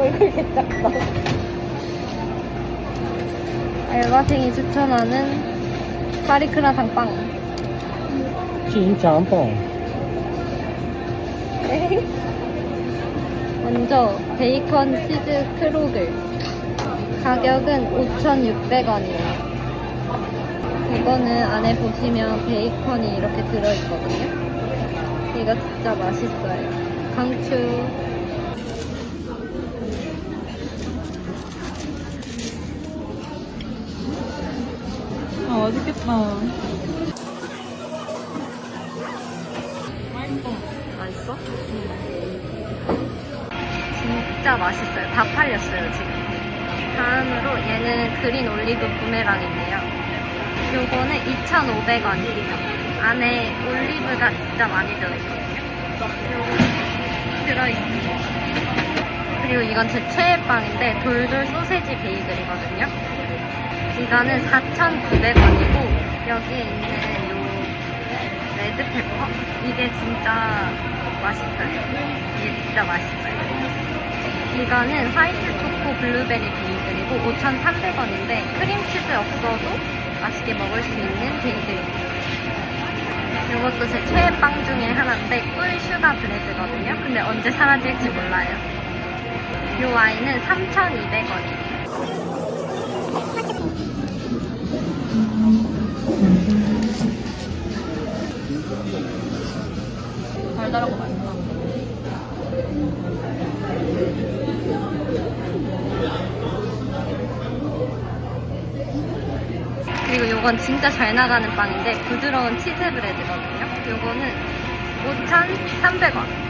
얼굴 개작다. 알바생이 추천하는 파리크라상 빵. 찐짬뽕. 먼저 베이컨 치즈 크로글. 가격은 5,600원이에요. 이거는 안에 보시면 베이컨이 이렇게 들어있거든요. 이거 진짜 맛있어요. 강추. 맛있겠다. 맛있어? 진짜 맛있어요. 다 팔렸어요, 지금. 다음으로 얘는 그린 올리브 부메랑인데요. 요거는 2,500원이에요. 안에 올리브가 진짜 많이 들어있거든요. 요거 들어있어요. 그리고 이건 제 최애 빵인데 돌돌 소세지 베이글이거든요. 이거는 4,900원이고 여기에 있는 요 레드페퍼 이게 진짜 맛있어요. 이게 진짜 맛있어요. 이거는 화이트 초코 블루베리 베이글이고 5,300원인데 크림치즈 없어도 맛있게 먹을 수 있는 베이글입니다. 이것도 제 최애 빵 중에 하나인데 꿀 슈가 브레드거든요. 근데 언제 사라질지 몰라요. 이 와인은 3,200원이에요. 달달하고 맛있다. 그리고 요건 진짜 잘 나가는 빵인데 부드러운 치즈 브레드거든요. 요거는 5,300원.